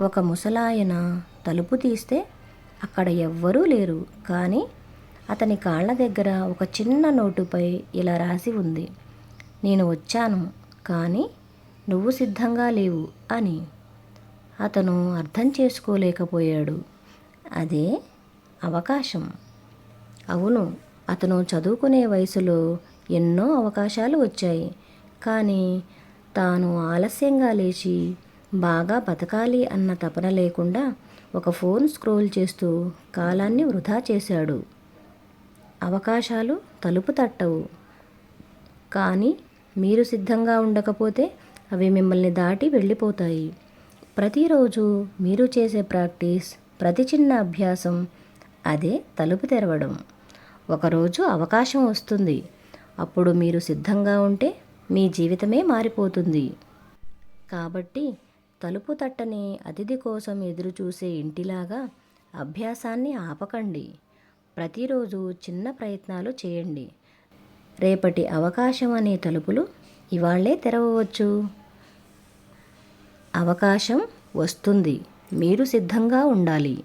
ఒక ముసలాయన తలుపు తీస్తే అక్కడ ఎవ్వరూ లేరు. కానీ అతని కాళ్ళ దగ్గర ఒక చిన్న నోటుపై ఇలా రాసి ఉంది. నేను వచ్చాను కానీ నువ్వు సిద్ధంగా లేవు అని. అతను అర్థం చేసుకోలేకపోయాడు. అదే అవకాశం. అవును అతను చదువుకునే వయసులో ఎన్నో అవకాశాలు వచ్చాయి. కానీ తాను ఆలస్యంగా లేచి బాగా బతకాలి అన్న తపన లేకుండా ఒక ఫోన్ స్క్రోల్ చేస్తూ కాలాన్ని వృధా చేశాడు. అవకాశాలు తలుపు తట్టవు. కానీ మీరు సిద్ధంగా ఉండకపోతే అవి మిమ్మల్ని దాటి వెళ్ళిపోతాయి. ప్రతిరోజు మీరు చేసే ప్రాక్టీస్ ప్రతి చిన్న అభ్యాసం అదే తలుపు తెరవడం. ఒకరోజు అవకాశం వస్తుంది. అప్పుడు మీరు సిద్ధంగా ఉంటే మీ జీవితమే మారిపోతుంది. కాబట్టి తలుపు తట్టని అతిథి కోసం ఎదురుచూసే ఇంటిలాగా అభ్యాసాన్ని ఆపకండి. ప్రతిరోజు చిన్న ప్రయత్నాలు చేయండి. రేపటి అవకాశం అనే తలుపులు ఇవాళ్ళే తెరవవచ్చు. అవకాశం వస్తుంది. మీరు సిద్ధంగా ఉండాలి.